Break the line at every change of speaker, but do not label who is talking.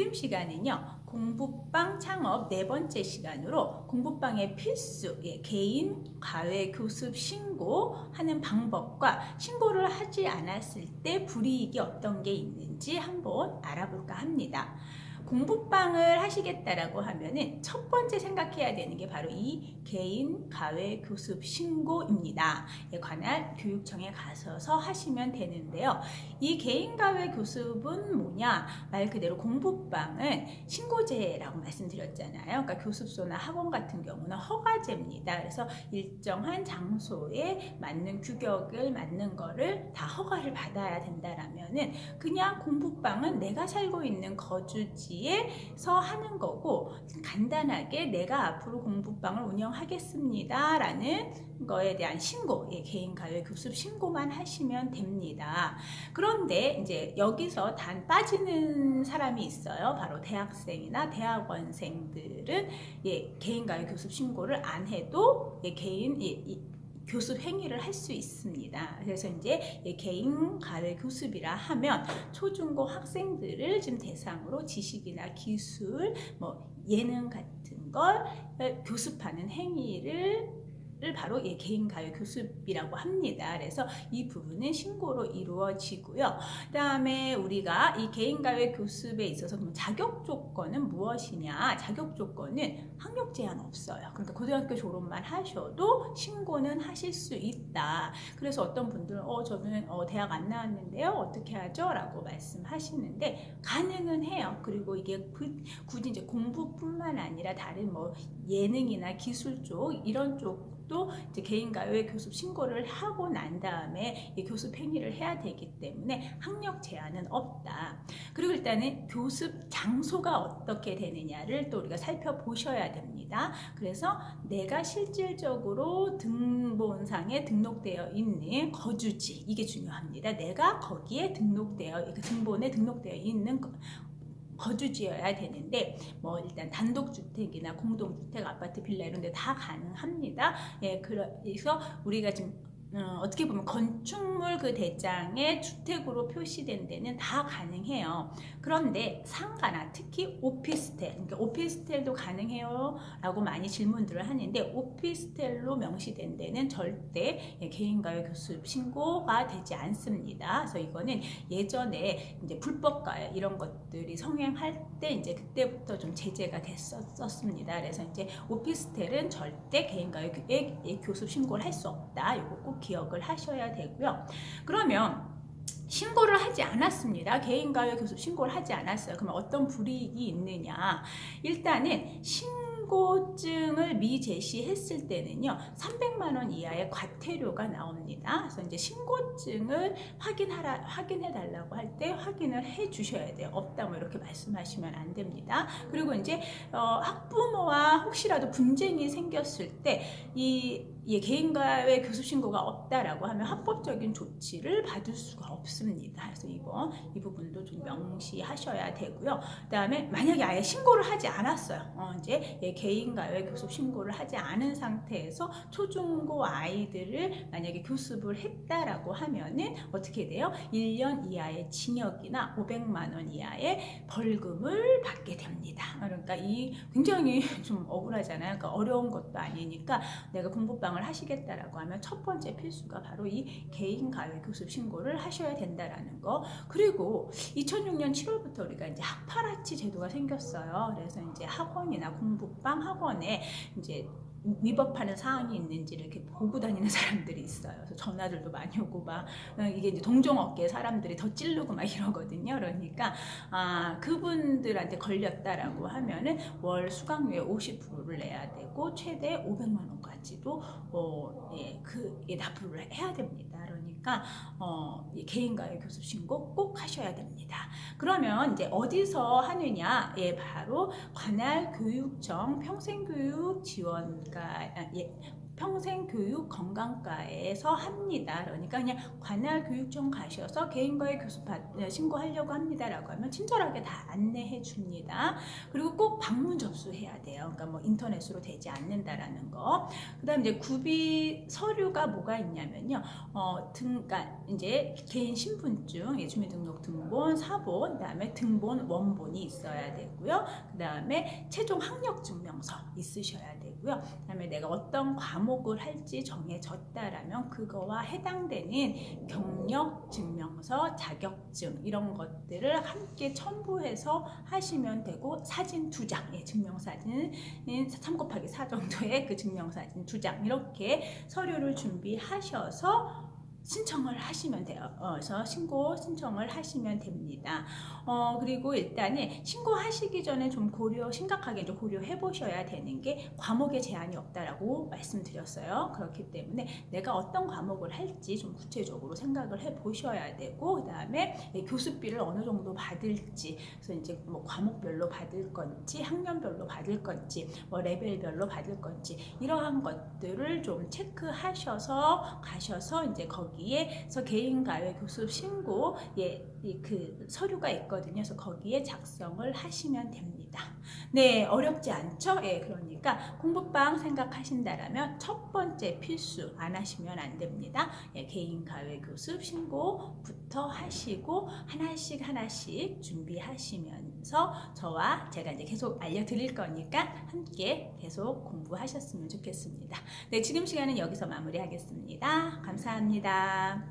지금 시간은요. 공부방 창업 네 번째 시간으로 공부방의 필수 예, 개인 과외 교습 신고하는 방법과 신고를 하지 않았을 때 불이익이 어떤 게 있는지 한번 알아볼까 합니다. 공부방을 하시겠다라고 하면은 첫 번째 생각해야 되는 게 바로 이 개인 과외 교습 신고입니다. 에 관할 교육청에 가셔서 하시면 되는데요. 이 개인 과외 교습은 뭐냐? 말 그대로 공부방은 신고제라고 말씀드렸잖아요. 그러니까 교습소나 학원 같은 경우는 허가제입니다. 그래서 일정한 장소에 맞는 규격을 맞는 거를 다 허가를 받아야 된다라면은 그냥 공부방은 내가 살고 있는 거주지 에서 하는 거고 간단하게 내가 앞으로 공부방을 운영하겠습니다 라는 거에 대한 신고, 예, 개인 가외 교습 신고만 하시면 됩니다. 그런데 이제 여기서 단 빠지는 사람이 있어요. 바로 대학생이나 대학원생들은 예, 개인 가외 교습 신고를 안 해도 예, 개인 예, 이, 교습 행위를 할 수 있습니다. 그래서 이제 예, 개인 과외 교습이라 하면 초중고 학생들을 지금 대상으로 지식이나 기술, 뭐 예능 같은 걸 교습하는 행위를 를 바로 예, 개인 가요 교습이라고 합니다. 그래서 이 부분은 신고로 이루어지고요. 그다음에 우리가 이 개인 가요 교습에 있어서 그럼 자격 조건은 무엇이냐? 자격 조건은 학력 제한 없어요. 그러니까 고등학교 졸업만 하셔도 신고는 하실 수 있다. 그래서 어떤 분들은 어 저는 어, 대학 안 나왔는데요. 어떻게 하죠?라고 말씀하시는데 가능은 해요. 그리고 이게 그, 굳이 이제 공부뿐만 아니라 다른 뭐 예능이나 기술 쪽 이런 쪽또 이제 개인 가요의 교습 신고를 하고 난 다음에 이 교습 행위를 해야 되기 때문에 학력 제한은 없다. 그리고 일단은 교습 장소가 어떻게 되느냐를 또 우리가 살펴보셔야 됩니다. 그래서 내가 실질적으로 등본상에 등록되어 있는 거주지 이게 중요합니다. 내가 거기에 등록되어 등본에 등록되어 있는 거주지여야 되는데 뭐 일단 단독주택이나 공동주택, 아파트, 빌라 이런 데 다 가능합니다. 예, 그래서 우리가 지금 어, 어떻게 보면 건축물 그 대장에 주택으로 표시된 데는 다 가능해요. 그런데 상가나 특히 오피스텔, 그러니까 오피스텔도 가능해요? 라고 많이 질문들을 하는데 오피스텔로 명시된 데는 절대 개인가요 교습 신고가 되지 않습니다. 그래서 이거는 예전에 이제 불법가요 이런 것들이 성행할 때 이제 그때부터 좀 제재가 됐었습니다. 그래서 이제 오피스텔은 절대 개인가요 교습 신고를 할 수 없다. 이거 꼭 기억을 하셔야 되고요. 그러면 신고를 하지 않았습니다. 개인 가요 교습 신고를 하지 않았어요. 그러면 어떤 불이익이 있느냐? 일단은 신고증을 미제시했을 때는요, 300만 원 이하의 과태료가 나옵니다. 그래서 이제 신고증을 확인하라, 확인해 달라고 할 때 확인을 해 주셔야 돼요. 없다 뭐 이렇게 말씀하시면 안 됩니다. 그리고 이제 어, 학부모와 혹시라도 분쟁이 생겼을 때이 예, 개인과의 교수 신고가 없다라고 하면 합법적인 조치를 받을 수가 없습니다. 그래서 이번 이 부분도 좀 명시하셔야 되고요. 그다음에 만약에 아예 신고를 하지 않았어요. 어, 이제 예, 개인과의 교습 신고를 하지 않은 상태에서 초중고 아이들을 만약에 교습을 했다라고 하면은 어떻게 돼요? 1년 이하의 징역이나 500만 원 이하의 벌금을 받게 됩니다. 그러니까 이 굉장히 좀 억울하잖아요. 그러니까 어려운 것도 아니니까 내가 공부방 연장을 하시겠다라고 하면 첫 번째 필수가 바로 이 개인 가외 교습 신고를 하셔야 된다라는 거. 그리고 2006년 7월부터 우리가 이제 학파라치 제도가 생겼어요. 그래서 이제 학원이나 공부방 학원에 이제 위법하는 사항이 있는지를 이렇게 보고 다니는 사람들이 있어요. 그래서 전화들도 많이 오고 막 어, 이게 이제 동종 업계 사람들이 더 찌르고 막 이러거든요. 그러니까 아 그분들한테 걸렸다라고 하면은 월 수강료의 50%를 내야 되고 최대 500만 원까지도 어, 예, 그 예, 납부를 해야 됩니다. 그러니까 어, 개인과의 교습 신고 꼭 하셔야 됩니다. 그러면 이제 어디서 하느냐? 예, 바로 관할 교육청 평생교육 지원 가 아, 예, 평생 교육 건강과에서 합니다. 그러니까 그냥 관할 교육청 가셔서 개인과의 교습 받- 네, 신고하려고 합니다라고 하면 친절하게 다 안내해 줍니다. 그리고 꼭 방문 접수해야 돼요. 그러니까 뭐 인터넷으로 되지 않는다라는 거. 그다음 이제 구비 서류가 뭐가 있냐면요. 어, 등, 그러니까 이제 개인 신분증, 예, 주민등록 등본, 사본, 그다음에 등본 원본이 있어야 되고요. 그다음에 최종 학력 증명서 있으셔야 되고요. 그다음에 내가 어떤 과목 을 할지 정해졌다라면 그거와 해당되는 경력 증명서, 자격증 이런 것들을 함께 첨부해서 하시면 되고 사진 두 장, 예, 증명사진 3 곱하기 4 정도의 그 증명사진 두 장 이렇게 서류를 준비하셔서 신청을 하시면 돼요. 어, 그래서 신고 신청을 하시면 됩니다. 어, 그리고 일단은 신고하시기 전에 좀 고려, 심각하게 좀 고려해 보셔야 되는 게 과목에 제한이 없다라고 말씀드렸어요. 그렇기 때문에 내가 어떤 과목을 할지 좀 구체적으로 생각을 해 보셔야 되고, 그 다음에 교습비를 어느 정도 받을지, 그래서 이제 뭐 과목별로 받을 건지, 학년별로 받을 건지, 뭐 레벨별로 받을 건지, 이러한 것들을 좀 체크하셔서 가셔서 이제 거기 에 서 개인 가외 교습 신고 예, 이그 서류가 있거든요. 그래서 거기에 작성을 하시면 됩니다. 네, 어렵지 않죠? 예, 그러니까 공부방 생각하신다라면 첫 번째 필수 안 하시면 안 됩니다. 예, 개인 가외 교습 신고부터 하시고 하나씩 하나씩 준비하시면서 저와 제가 이제 계속 알려드릴 거니까 함께 계속 공부하셨으면 좋겠습니다. 네, 지금 시간은 여기서 마무리하겠습니다. 감사합니다.